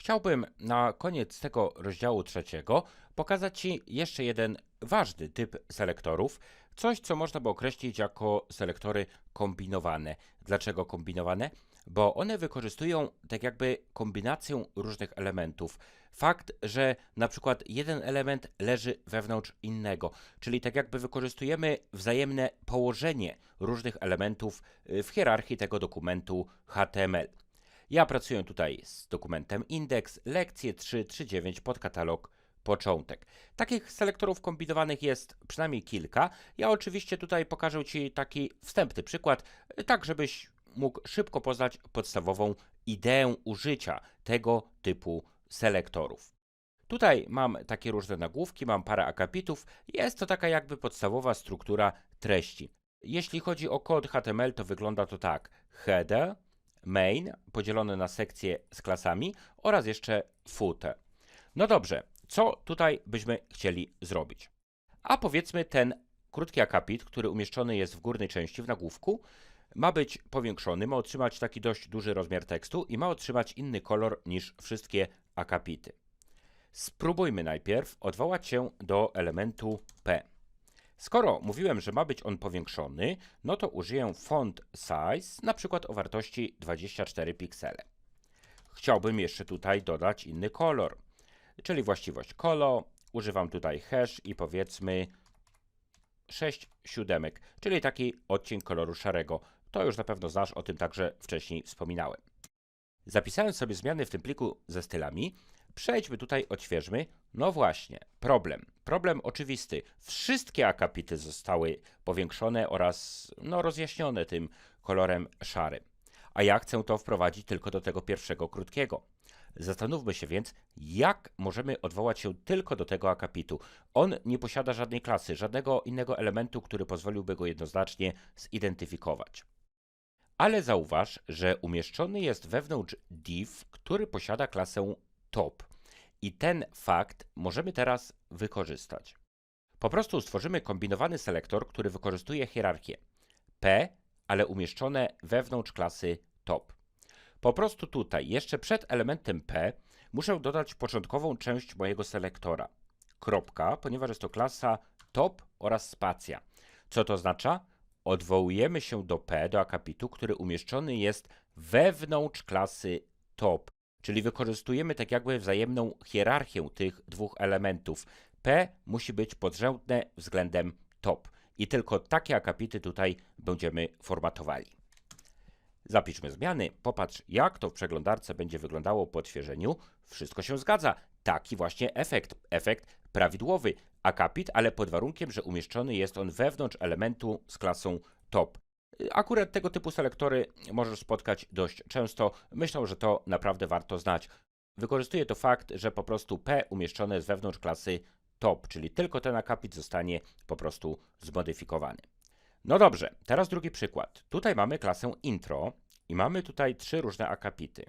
Chciałbym na koniec tego rozdziału trzeciego pokazać Ci jeszcze jeden ważny typ selektorów, coś co można by określić jako selektory kombinowane. Dlaczego kombinowane? Bo one wykorzystują tak jakby kombinację różnych elementów. Fakt, że na przykład jeden element leży wewnątrz innego, czyli tak jakby wykorzystujemy wzajemne położenie różnych elementów y, w hierarchii tego dokumentu HTML. Ja pracuję tutaj z dokumentem indeks, lekcje 339, podkatalog, początek. Takich selektorów kombinowanych jest przynajmniej kilka. Ja oczywiście tutaj pokażę Ci taki wstępny przykład, tak żebyś mógł szybko poznać podstawową ideę użycia tego typu selektorów. Tutaj mam takie różne nagłówki, mam parę akapitów. Jest to taka jakby podstawowa struktura treści. Jeśli chodzi o kod HTML, to wygląda to tak: header, main podzielone na sekcje z klasami oraz jeszcze footer. No dobrze, co tutaj byśmy chcieli zrobić? A powiedzmy ten krótki akapit, który umieszczony jest w górnej części w nagłówku, ma być powiększony, ma otrzymać taki dość duży rozmiar tekstu i ma otrzymać inny kolor niż wszystkie akapity. Spróbujmy najpierw odwołać się do elementu P. Skoro mówiłem, że ma być on powiększony, no to użyję font size, na przykład o wartości 24 piksele. Chciałbym jeszcze tutaj dodać inny kolor, czyli właściwość color. Używam tutaj hash i powiedzmy 6 siódemek, czyli taki odcień koloru szarego. To już na pewno znasz, o tym także wcześniej wspominałem. Zapisałem sobie zmiany w tym pliku ze stylami. Przejdźmy tutaj, odświeżmy. No właśnie, problem. Problem oczywisty. Wszystkie akapity zostały powiększone oraz no, rozjaśnione tym kolorem szarym. A ja chcę to wprowadzić tylko do tego pierwszego krótkiego. Zastanówmy się więc, jak możemy odwołać się tylko do tego akapitu. On nie posiada żadnej klasy, żadnego innego elementu, który pozwoliłby go jednoznacznie zidentyfikować. Ale zauważ, że umieszczony jest wewnątrz div, który posiada klasę top. I ten fakt możemy teraz wykorzystać. Po prostu stworzymy kombinowany selektor, który wykorzystuje hierarchię p, ale umieszczone wewnątrz klasy top. Po prostu tutaj, jeszcze przed elementem p, muszę dodać początkową część mojego selektora. Kropka, ponieważ jest to klasa top oraz spacja. Co to oznacza? Odwołujemy się do p, do akapitu, który umieszczony jest wewnątrz klasy top. Czyli wykorzystujemy tak jakby wzajemną hierarchię tych dwóch elementów. P musi być podrzędne względem top. I tylko takie akapity tutaj będziemy formatowali. Zapiszmy zmiany. Popatrz, jak to w przeglądarce będzie wyglądało po odświeżeniu. Wszystko się zgadza. Taki właśnie efekt. Efekt prawidłowy. Akapit, ale pod warunkiem, że umieszczony jest on wewnątrz elementu z klasą top. Akurat tego typu selektory możesz spotkać dość często. Myślę, że to naprawdę warto znać. Wykorzystuje to fakt, że po prostu P umieszczone jest wewnątrz klasy top, czyli tylko ten akapit zostanie po prostu zmodyfikowany. No dobrze, teraz drugi przykład. Tutaj mamy klasę intro i mamy tutaj trzy różne akapity.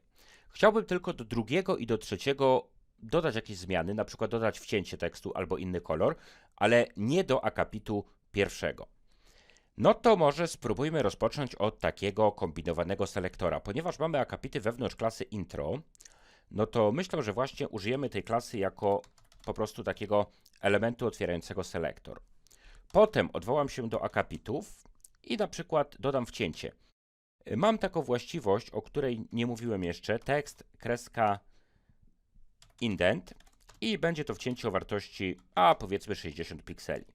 Chciałbym tylko do drugiego i do trzeciego dodać jakieś zmiany, na przykład dodać wcięcie tekstu albo inny kolor, ale nie do akapitu pierwszego. No to może spróbujmy rozpocząć od takiego kombinowanego selektora. Ponieważ mamy akapity wewnątrz klasy intro, no to myślę, że właśnie użyjemy tej klasy jako po prostu takiego elementu otwierającego selektor. Potem odwołam się do akapitów i na przykład dodam wcięcie. Mam taką właściwość, o której nie mówiłem jeszcze, tekst, kreska, indent i będzie to wcięcie o wartości, a powiedzmy 60 pikseli.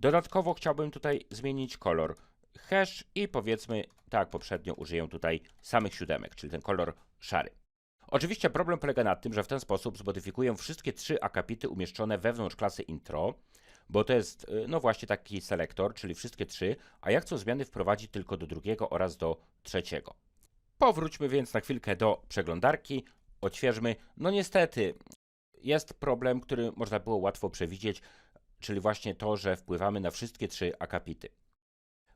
Dodatkowo chciałbym tutaj zmienić kolor hash i powiedzmy, tak jak poprzednio użyję tutaj samych siódemek, czyli ten kolor szary. Oczywiście problem polega na tym, że w ten sposób zmodyfikuję wszystkie trzy akapity umieszczone wewnątrz klasy intro, bo to jest y, no właśnie taki selektor, czyli wszystkie trzy, a ja chcę zmiany wprowadzić tylko do drugiego oraz do trzeciego. Powróćmy więc na chwilkę do przeglądarki, odświeżmy. No niestety, jest problem, który można było łatwo przewidzieć, czyli właśnie to, że wpływamy na wszystkie trzy akapity.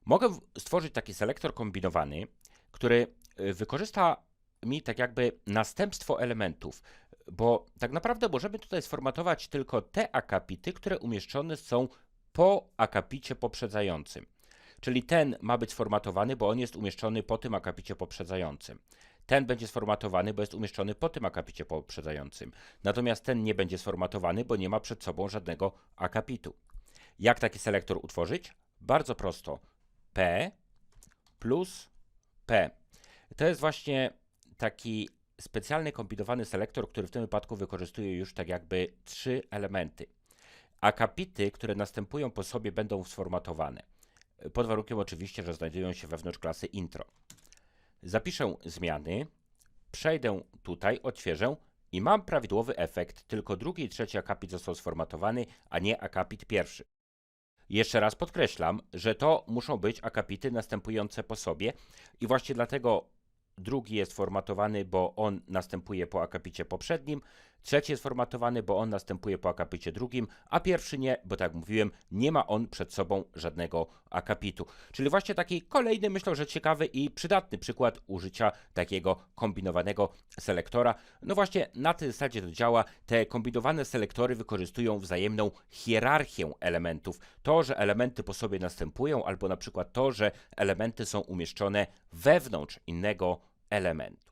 Mogę stworzyć taki selektor kombinowany, który y, wykorzysta mi tak jakby następstwo elementów, bo tak naprawdę możemy tutaj sformatować tylko te akapity, które umieszczone są po akapicie poprzedzającym. Czyli ten ma być sformatowany, bo on jest umieszczony po tym akapicie poprzedzającym. Ten będzie sformatowany, bo jest umieszczony po tym akapicie poprzedzającym. Natomiast ten nie będzie sformatowany, bo nie ma przed sobą żadnego akapitu. Jak taki selektor utworzyć? Bardzo prosto. P plus P. To jest właśnie taki specjalny kombinowany selektor, który w tym wypadku wykorzystuje już tak jakby trzy elementy. Akapity, które następują po sobie, będą sformatowane. Pod warunkiem oczywiście, że znajdują się wewnątrz klasy intro. Zapiszę zmiany, przejdę tutaj, odświeżę i mam prawidłowy efekt, tylko drugi i trzeci akapit został sformatowany, a nie akapit pierwszy. Jeszcze raz podkreślam, że to muszą być akapity następujące po sobie i właśnie dlatego drugi jest formatowany, bo on następuje po akapicie poprzednim, trzeci jest formatowany, bo on następuje po akapicie drugim, a pierwszy nie, bo tak jak mówiłem, nie ma on przed sobą żadnego akapitu. Czyli właśnie taki kolejny, myślę, że ciekawy i przydatny przykład użycia takiego kombinowanego selektora. No właśnie na tej zasadzie to działa. Te kombinowane selektory wykorzystują wzajemną hierarchię elementów. To, że elementy po sobie następują, albo na przykład to, że elementy są umieszczone wewnątrz innego elementu.